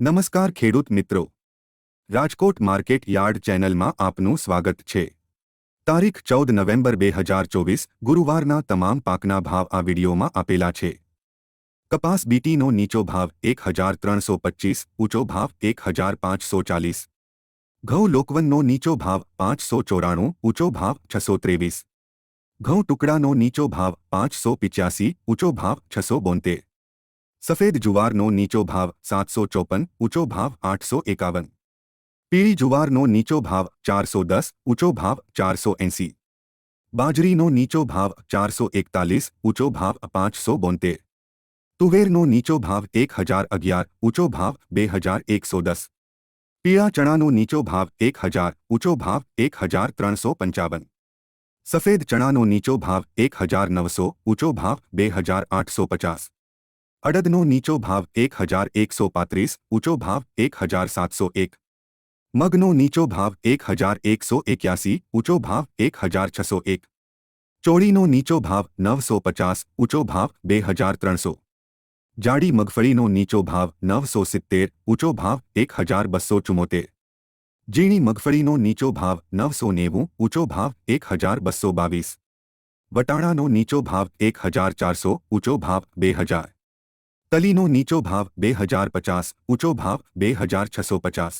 નમસ્કાર ખેડૂત મિત્રો. રાજકોટ માર્કેટ યાર્ડ ચેનલમાં આપનું સ્વાગત છે. તારીખ ચૌદ નવેમ્બર બે હજાર ચોવીસ ગુરુવારના તમામ પાકના ભાવ આ વિડીયોમાં આપેલા છે. કપાસ બીટીનો નીચો ભાવ એક હજાર ત્રણસો પચ્ચીસ ઊંચો ભાવ એક હજાર પાંચસો ચાલીસ. ઘઉં લોકવનનો નીચો ભાવ પાંચસો ચોરાણું, ઊંચો ભાવ છસો ત્રેવીસ. ઘઉં ટુકડાનો નીચો ભાવ પાંચસો પિચ્યાસી, ઊંચો ભાવ છસો બોતેર. સફેદ જુવારનો નીચો ભાવ સાતસો ચોપન ઊંચો ભાવ આઠસો એકાવન પીળી જુવારનો નીચો ભાવ ચારસો દસ ઊંચો ભાવ ચારસો એંસી બાજરીનો નીચો ભાવ ચારસો એકતાલીસ ઊંચો ભાવ પાંચસો બોતેર તુવેરનો નીચો ભાવ એક હજાર અગિયાર ઊંચો ભાવ બે હજાર એકસો દસ પીળા ચણાનો નીચો ભાવ એક હજાર ઊંચો ભાવ એક હજાર ત્રણસો પંચાવન સફેદ ચણાનો નીચો ભાવ એક હજાર નવસો ઊંચો ભાવ બે હજાર આઠસો પચાસ અડદનો નીચો ભાવ એક હજાર એકસો પાંત્રીસ ઊંચો ભાવ એક હજાર સાતસો એક મગનો નીચો ભાવ એક હજાર એકસો એક્યાસી ઊંચો ભાવ એક હજાર છસો એક ચોળીનો નીચો ભાવ નવસો પચાસ ઊંચો ભાવ બે હજાર ત્રણસો જાડી મગફળીનો નીચો ભાવ નવસો સિત્તેર ઊંચો ભાવ એક હજાર બસો ચુમ્મોતેર ઝીણી મગફળીનો નીચો ભાવ નવસો નેવું ઊંચો ભાવ એક હજાર બસો બાવીસ વટાણાનો નીચો ભાવ એક હજાર ચારસો ઊંચો ભાવ બે હજાર તલીનો નીચો ભાવ બે હજાર પચાસ ઊંચો ભાવ બે હજાર છસો પચાસ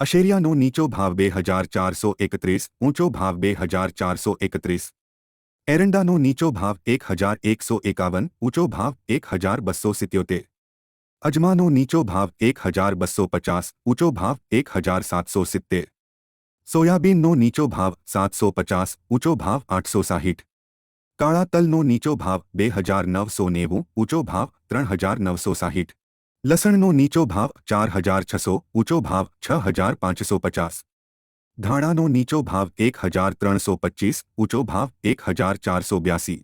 અશેરિયાનો નીચો ભાવ બે હજાર ચારસો એકત્રીસ ઊંચો ભાવ બે હજાર ચારસો એકત્રીસ એરંડાનો નીચો ભાવ એક હજાર એકસો એકાવન ઊંચો ભાવ એક હજાર બસો સિત્યોતેર અજમાનો નીચો ભાવ એક હજાર બસો પચાસ ઊંચો ભાવ એક હજાર સાતસો સિત્તેર સોયાબીનનો નીચો ભાવ સાતસો પચાસ ઊંચો ભાવ આઠસો સાહીઠ કાળા તલનો નીચો ભાવ બે હજાર નવસો નેવું ઊંચો ભાવ ત્રણ હજાર નવસો સાહીઠ લસણનો નીચો ભાવ ચાર હજાર છસો ઊંચો ભાવ છ હજાર પાંચસો પચાસ ધાણાનો નીચો ભાવ એક હજાર ત્રણસો પચ્ચીસ ઊંચો ભાવ એક હજાર ચારસો બ્યાસી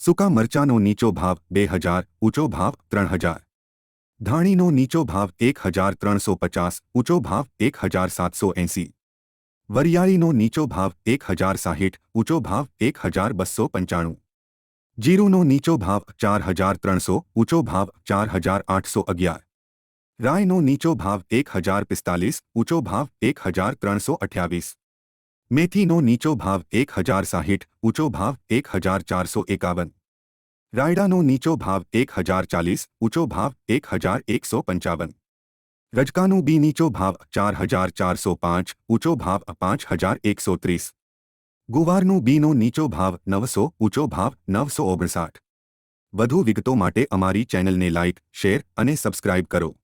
સૂકા મરચાનો નીચો ભાવ બે હજાર ઊંચો ભાવ ત્રણ હજાર ધાણીનો નીચો ભાવ એક હજાર ત્રણસો પચાસ ઊંચો ભાવ એક હજાર સાતસો એંસી વરિયાળીનો નીચો ભાવ એક હજાર સાહીઠ ઊંચો ભાવ એક હજાર બસો પંચાણું જીરુનો નીચો ભાવ ચાર હજાર ત્રણસો ઊંચો ભાવ ચાર હજાર આઠસો અગિયાર રાયનો નીચો ભાવ એક હજાર પિસ્તાલીસ ઊંચો ભાવ એક હજાર ત્રણસો અઠ્યાવીસ મેથીનો નીચો ભાવ એક હજાર સાહીઠ ઊંચો ભાવ એક હજાર ચારસો એકાવન રાયડાનો નીચો ભાવ એક હજાર ચાલીસ ઊંચો ભાવ એક હજાર એકસો પંચાવન રજકાનું બી નીચો ભાવ ચાર હજાર ચારસો પાંચ, ઊંચો ભાવ પાંચ હજાર એકસો ત્રીસ. ગુવારનું બીનો નીચો ભાવ નવસો, ઊંચો ભાવ નવસો ઓગણસાઠ. વધુ વિગતો માટે અમારી ચેનલને લાઇક શેર અને સબસ્ક્રાઇબ કરો.